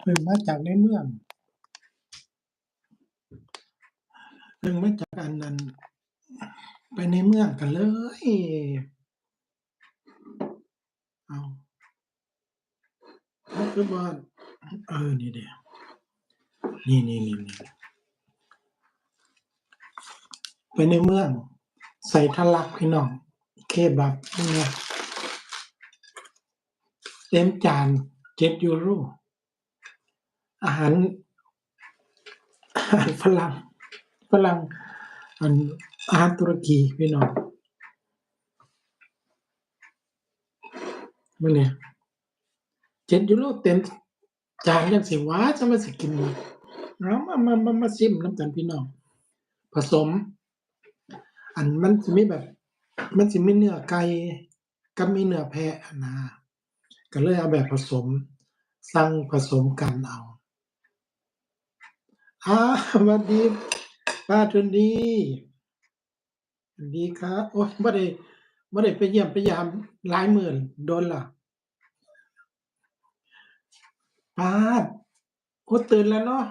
เพิ่งมาจากในเมืองเพิ่งมาจากอันนั้น ไปในเมืองกันเลย เอาคือบ่เออ นี่เด้นี่นี่นี่นี่ไปในเมือง ใส่ทะลักพี่น้อง เคบับนี่เต็มจาน7ยูโร อาหารอาหารฝรั่งฝรั่งอันอาหารตุรกีพี่น้องมื้อนี้7ยูโรเต็มจานจังสิว่าจะมาสิกินหมดเอามามามามาชิมน้ำกันพี่น้อง ผสม อันมันสิมีแบบ มันสิมีเนื้อไก่กับมีเนื้อแพะอะนะก็เลยเอาแบบผสม สั่งผสมกันเอา อาสวัสดีป้าทุนดีสวัสดีครับโอ๊ยบ่ได้บ่ได้ไปเยี่ยมไปยามหลายหมื้อโดนล้วป๊าดโอ้ตื่นแล้วเนาะ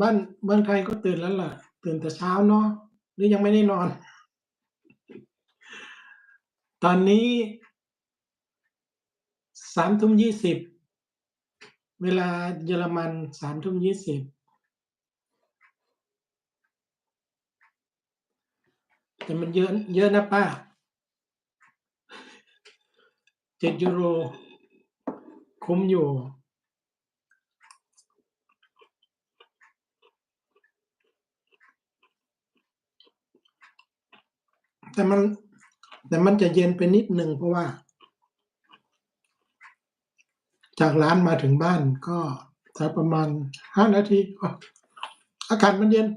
บ้านเมืองไทยก็ตื่นแล้วล่ะ ตื่นแต่เช้าเนาะหรือยังไม่ได้นอน ตอนนี้3:20 เวลาเยอรมัน3:20แต่มันเยอะเยอะนะป้า7ยูโร คุ้มอยู่แต่มันแต่มันจะเย็นไปนิดหนึ่งเพราะว่า จากร้านมาถึงบ้านก็สักประมาณ5นาที อากาศมันเย็น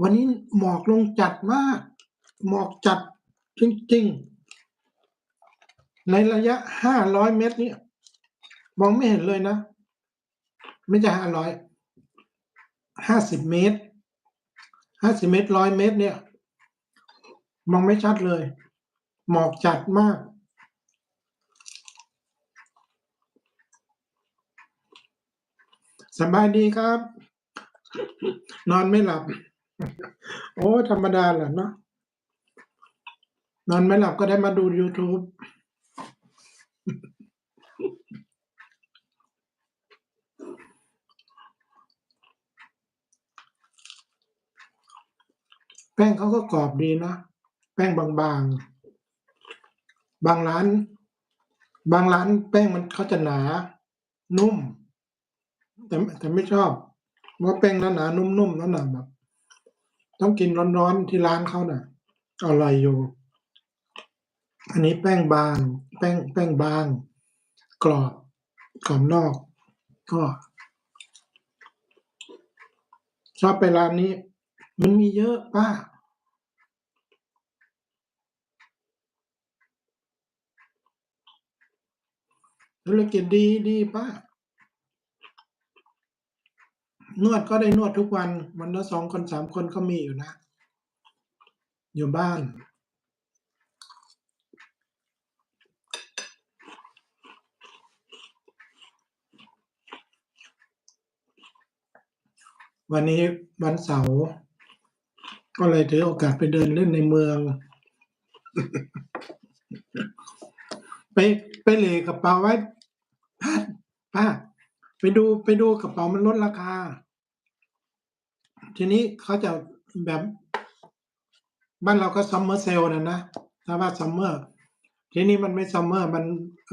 วันนี้หมอกลงจัดมาก หมอกจัดจริงๆ ในระยะ500เมตรเนี่ยมองไม่เห็นเลยนะ ไม่ใช่500 50เมตร50เมตร100เมตรเนี่ย มองไม่ชัดเลย หมอกจัดมาก สบายดีครับ นอนไม่หลับ โอ้ ธรรมดาแหละเนาะนอนไม่หลับก็ได้มาดูยูทูบแป้งเขาก็กรอบดีนะ แป้งบางๆ บางร้าน บางร้านแป้งมันเขาจะหนา นุ่ม แต่แต่ไม่ชอบว่าแป้งหนาๆนุ่มๆนั่นน่ะแบบ ต้องกินร้อนๆที่ร้านเขาน่ะอร่อยอยู่ อันนี้แป้งบาง แป้งแป้งบาง กรอบกรอบนอก ก็ ชอบไปร้านนี้ มันมีเยอะป้าธุรกิจดีดีป้า นวดก็ได้นวดทุกวัน วันละ2คน3คนก็มีอยู่นะ อยู่บ้าน วันนี้วันเสาร์ก็เลยถือโอกาสไปเดินเล่นในเมือง ไปไปเหลกระเป๋าไว้ป้าป้าไปดูไปดูกระเป๋ามันลดราคา ทีนี้เขาจะแบบบ้านเราก็ Summer Sale น่ะนะถ้าว่า Summer ทีนี้มันไม่ Summer มัน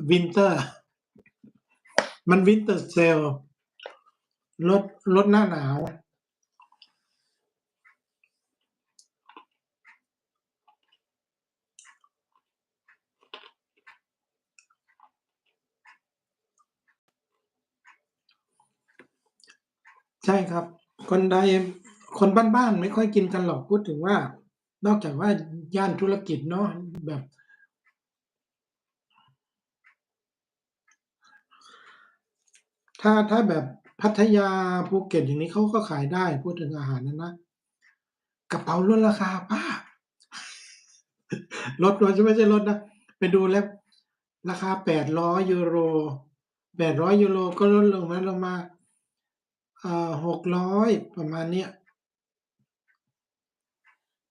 Winter มัน Winter Sale ลดลดหน้าหนาว ใช่ครับ คนไทย คนบ้านๆไม่ค่อยกินกันหรอกพูดถึงว่า นอกจากว่าย่านธุรกิจเนาะแบบ ถ้าถ้าแบบพัทยาภูเก็ตอย่างนี้เขาก็ขายได้ พูดถึงอาหารอะนนะกระเป๋าลดราคาป้าลดไม่ใช่ไม่ใช่ลดนะไปดูแล้ว ราคา800ยูโร800ยูโรก็ลดลงมาลงมาอ่า600ประมาณเนี้ย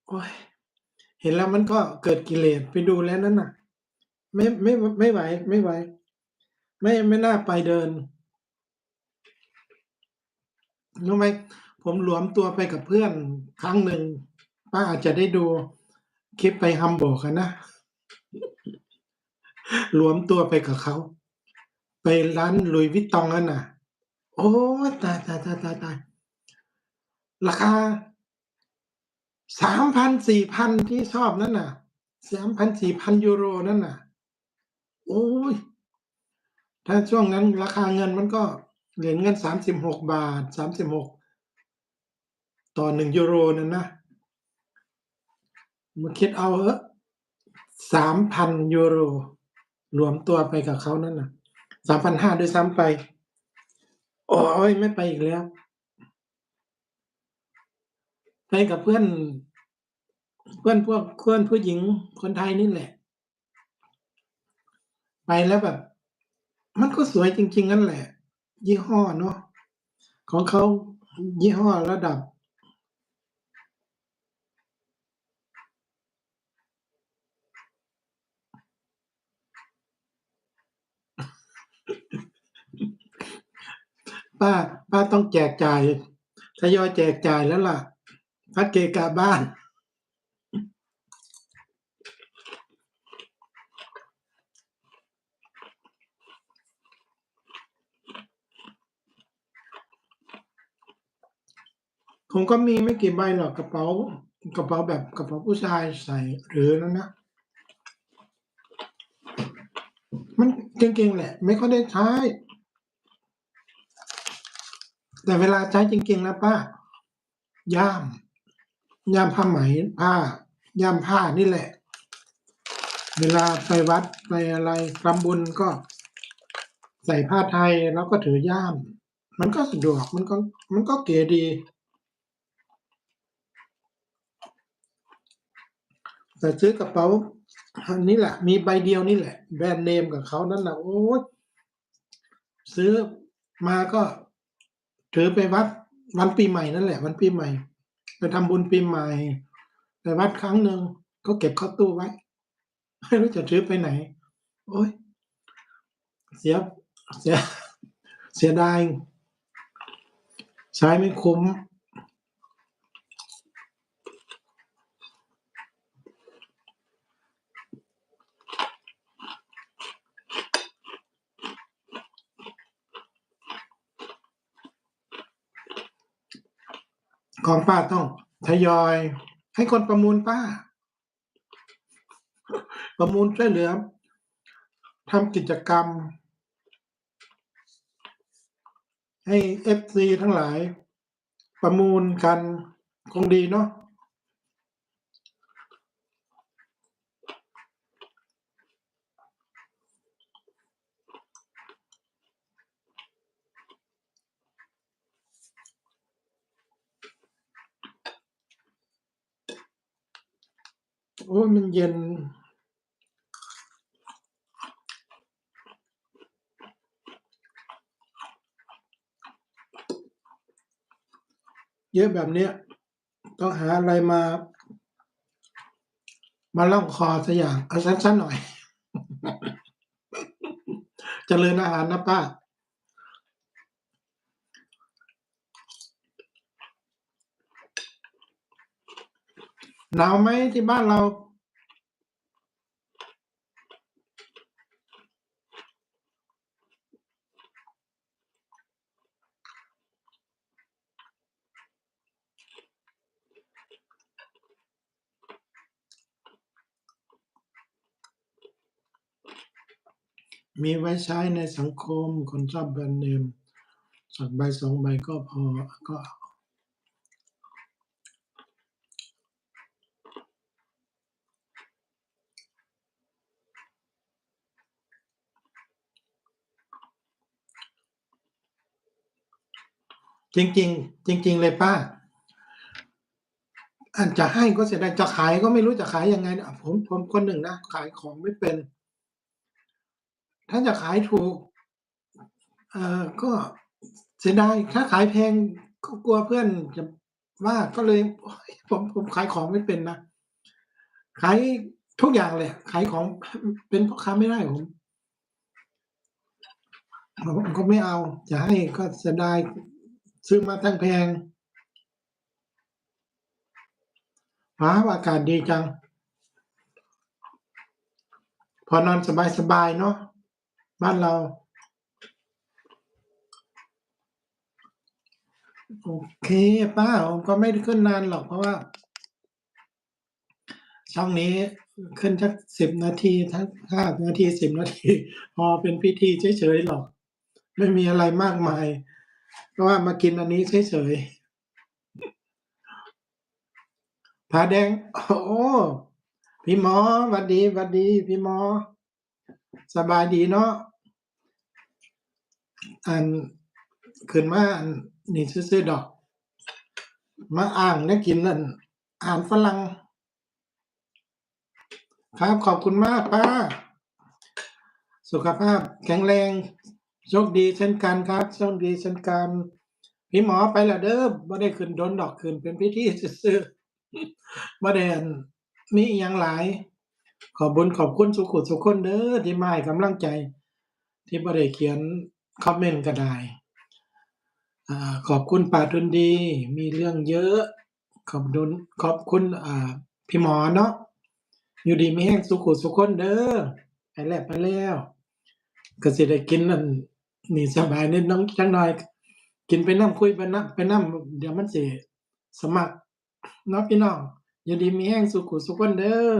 โอ๊ยเห็นแล้วมันก็เกิดกิเลสไปดูแล้วนั่นน่ะ ไม่ไม่ไม่ไหวไม่ไหว ไม่ไม่น่าไปเดินรู้ไหมผมหลวมตัวไปกับเพื่อนครั้งหนึ่งป้าอาจจะได้ดูคลิปไป Hamburg อะนะหลวมตัวไปกับเขา ไปร้าน Louis Vuitton นั่นน่ะ โอ๊ยตายๆๆๆราคา 3,000 4,000ที่ชอบนั่นน่ะ3,000 4,000ยูโรนั่นน่ะ โอ๊ยถ้าช่วงนั้นราคาเงินมันก็เหรียญเงิน36บหกบาท36ต่อ1ยูโรนั่นนะมาคิดเอาเหอะ3,000ยูโร รวมตัวไปกับเขานั่นน่ะ3,500ด้วยซ้ำไป โอ๊ยไม่ไปอีกแล้ว ไปกับเพื่อน เพื่อนพวกเพื่อนผู้หญิงคนไทยนี่แหละ ไปแล้วแบบ มันก็สวยจริง ๆ นั่นแหละ ยี่ห้อเนาะของเขายี่ห้อระดับ ป้า ป้าต้องแจกจ่ายทยอยแจกจ่ายแล้วล่ะ ถ้าเกกะบ้านผมก็มีไม่กี่ใบหรอกกระเป๋ากระเป๋าแบบกระเป๋าผู้ชายใส่หรือนั่นนะ มันเก่งๆแหละ ไม่ค่อยได้ใช้ แต่เวลาใช้จริงๆนะป้า ย่าม ย่ามผ้าไหมผ้าย่ามผ้านี่แหละ เวลาไปวัดไปอะไรทำบุญก็ ใส่ผ้าไทยแล้วก็ถือย่าม มันก็สะดวกมันก็มันก็เก๋ดี แต่ซื้อกระเป๋าอันนี้แหละ มีใบเดียวนี่แหละ แบรนด์เนมกับเขานั่นน่ะโอ๊ยซื้อมาก็ถือไปวัดวันปีใหม่นั่นแหละ วันปีใหม่ ไปทำบุญปีใหม่ไปวัดครั้งหนึ่งก็เก็บเข้าตู้ไว้ ไม่รู้จะถือไปไหน โอ้ยเสียเสียเสียดายใช้ไม่คุ้ม ของป้าต้องทยอย ให้คนประมูลป้า ประมูลช่วยเหลือทำกิจกรรม ให้เอฟซีทั้งหลาย ประมูลกันคงดีเนาะ โอ๊ยมันเย็น เยอะแบบเนี้ยต้องหาอะไรมา มาล่องคอสักอย่างเอาสั้นๆหน่อยเจริญอาหารนะป้า หนาวไหมที่บ้านเรา?มีไว้ใช้ในสังคม คนชอบแบรนด์เนมสักใบ2ใบก็พอก็ จริง ๆ จริง ๆ เลยป้าอันจะให้ก็เสียดายจะขายก็ไม่รู้จะขายยังไงนะผมผมคนหนึ่งนะขายของไม่เป็น ถ้าจะขายถูกเอ่อก็เสียดายถ้าขายแพงก็กลัวเพื่อนจะว่าก็เลยโอ๊ยผมผมขายของไม่เป็นนะขายทุกอย่างเลย ขายของเป็นพ่อค้าไม่ได้ผมผมก็ไม่เอาจะให้ก็เสียดาย ซื้อมาตั้งแพงว้าวอากาศดีจัง พอนอนสบายๆเนาะบ้านเรา โอเคป้าผมก็ไม่ได้ขึ้นนานหรอกเพราะว่า ช่องนี้ขึ้นสัก10นาทีทั้ง5นาที10นาที พอเป็นพิธีเฉยๆหรอก ไม่มีอะไรมากมาย เพราะว่ามากินอันนี้เฉยๆผาแดง โอ้พี่หมอวัดดีวัดดี พี่หมอ สบายดีเนาะอันขึ้นมาอันนี้ซื่อๆดอก มาอ้างแนวกินนั่นอาหารฝรั่งครับขอบคุณมากป้า สุขภาพแข็งแรง โชคดีเช่นกันครับโชคดีเช่นกัน พี่หมอไปล้วเด้อบ่ได้ขึ้นโดนดอกขึ้นเป็นพิธีซื่อบ่ได้อั่นมีอิหยังหลาย ขอบบุญขอบคุณซุขุซุขคนเด้อที่มาให้กำลังใจ ที่บ่ได้เขียนคอมเมนต์ก็ได้อ่าขอบคุณป้าทุนดี มีเรื่องเยอะ ขอบดุลขอบคุณอ่าพี่หมอเนาะอยู่ดีไมีแรงสุขุสุขคนเด้อไปแล้วไปแล้วก็สิได้กินนั่น นี่สบายนิดน้องจังหน่อย กินไปน้ำคุยไปน้ำไปน้ำเดี๋ยวมันสิสมัครเนาะพี่น้องอย่าดีมีแห้งสุขุสุคนเด้อ